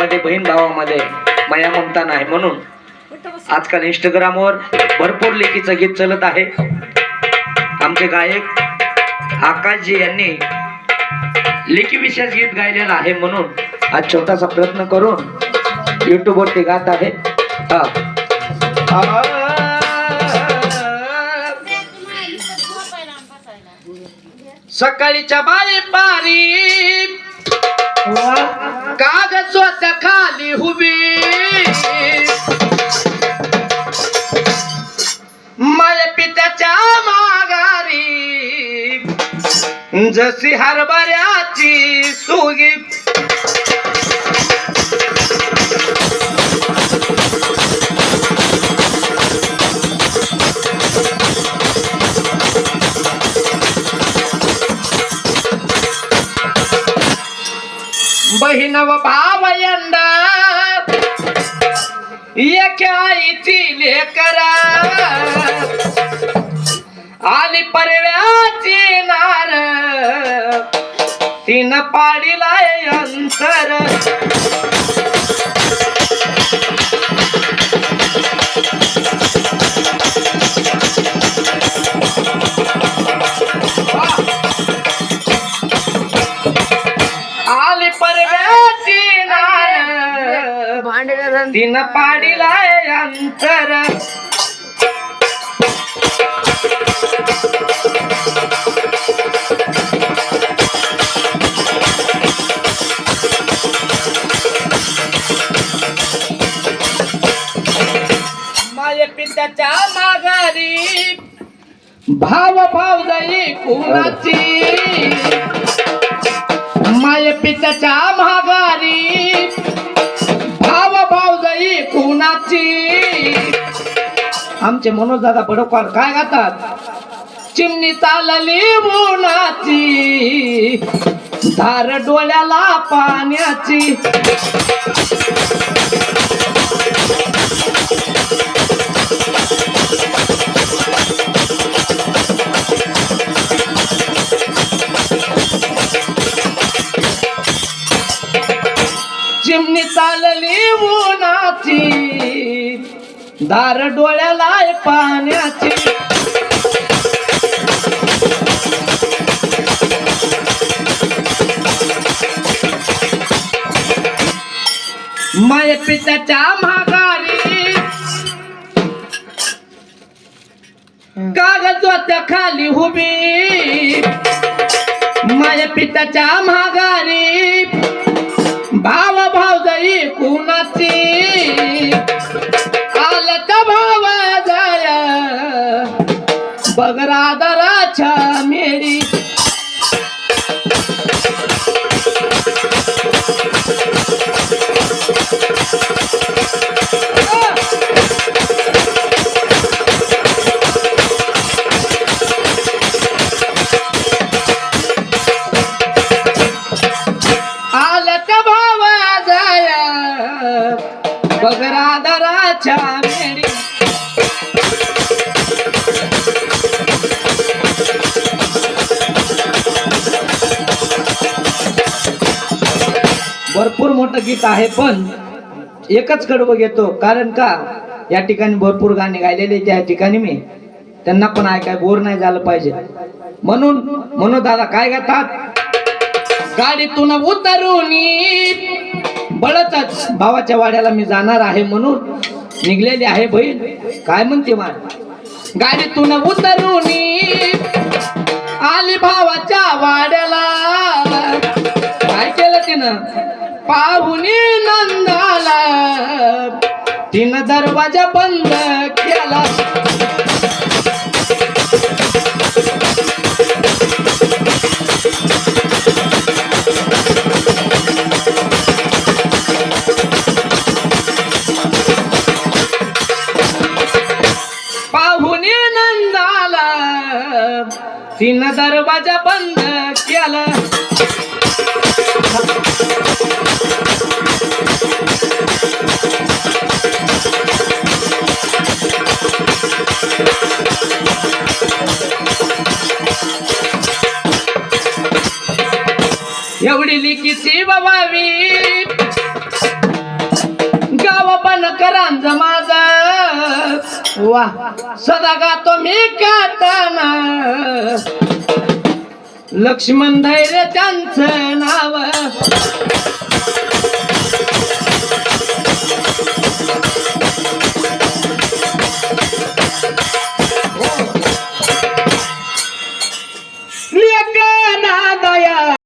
मध्ये बहीण भावामध्ये माया ममता नाही म्हणून आजकाल इंस्टाग्रामवर भरपूर लेखीचं गीत चलत आहे. आमचे गायक आकाशजी यांनी लेखी विशेष गीत गायलेलं आहे म्हणून आज छोटासा प्रयत्न करून युट्यूब गात आहे. हा. सकाळीच्या बाई पारी. कागद स्वतः खाली हुबी. माय पित्याच्या माघारी जशी हरभऱ्याची सुगी. बहीण व भाव यंड एक लेकरा. आणि परव्याची नार. तिनं पाडीला अंतर. तीन पाडीलाय अंतर. माय पित्याच्या माघारी भाव भाव जाई कुणाची माय पित्याच्या माघारी कुणाची आमचे मनोज दादा बडोकार काय गातात? चिमणी चालली उन्हाची. धार डोळ्याला पाण्याची. दार डोळ्याला आहे पाण्याची. माय पित्याच्या माघारी. कागद होत्या खाली हुबी माय पित्याच्या माघारी. ಬಗರಾದ ರಾಜ गीत आहे पण एकच कडवं घेतो. कारण का? या ठिकाणी भरपूर गाणे गायलेले त्या ठिकाणी मी त्यांना पण ऐकाय बोर नाही झालं पाहिजे. म्हणून म्हणून दादा काय गातात? गाडीतून उतरून बळतच भावाच्या वाड्याला मी जाणार आहे म्हणून निघलेली आहे बहीण. काय म्हणते मान गाडीतून उतरून आली भावाच्या वाड्याला. काय केलं तिनं? पाहुणी नंदाला. तिनं दरवाजा बंद केला. पाहुणे नंदाला. तिनं दरवाजा बंद केला. एवढी किती बवावी गाव बन करांज माझा. वा सदा गातो मी काताना. लक्ष्मण धैर्य त्यांचं नाव.